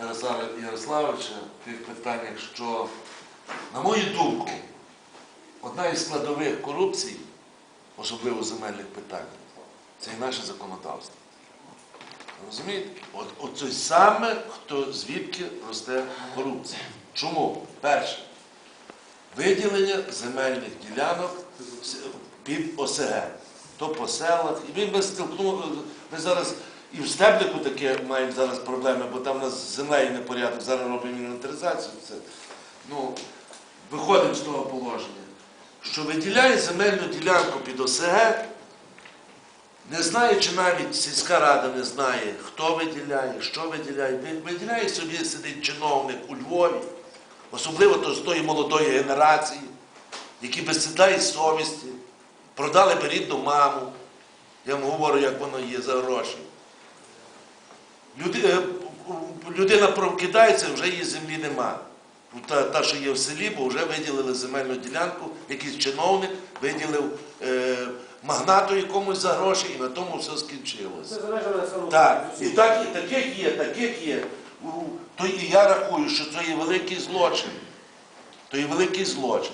Ярослава Ярославовича в тих питаннях, що, на мою думку, одна із складових корупції, особливо земельних питань, це і наше законодавство. Розумієте? От, от це саме, хто звідки росте корупція. Чому? Перше, виділення земельних ділянок під ОСГ, то по селах. І ми, ми ми зараз і в стеблику таке маємо зараз проблеми, бо там у нас з землею непорядок, зараз робимо інвентаризацію. Це, ну, виходимо з того положення, що виділяє земельну ділянку під ОСГ, не знає, чи навіть сільська рада не знає, хто виділяє, що виділяє. Виділяє собі сидить чиновник у Львові, особливо то з тої молодої генерації, які без совісті продали би рідну маму. Я вам говорю, як воно є за гроші. Люди, е, людина прокидається, вже її землі нема. Та, та, що є в селі, бо вже виділили земельну ділянку, якийсь чиновник виділив е, магнату якомусь за гроші, і на тому все скінчилося. Це Так, і так, і таких є, таких є. То і я рахую, що це є великий злочин. То є великий злочин.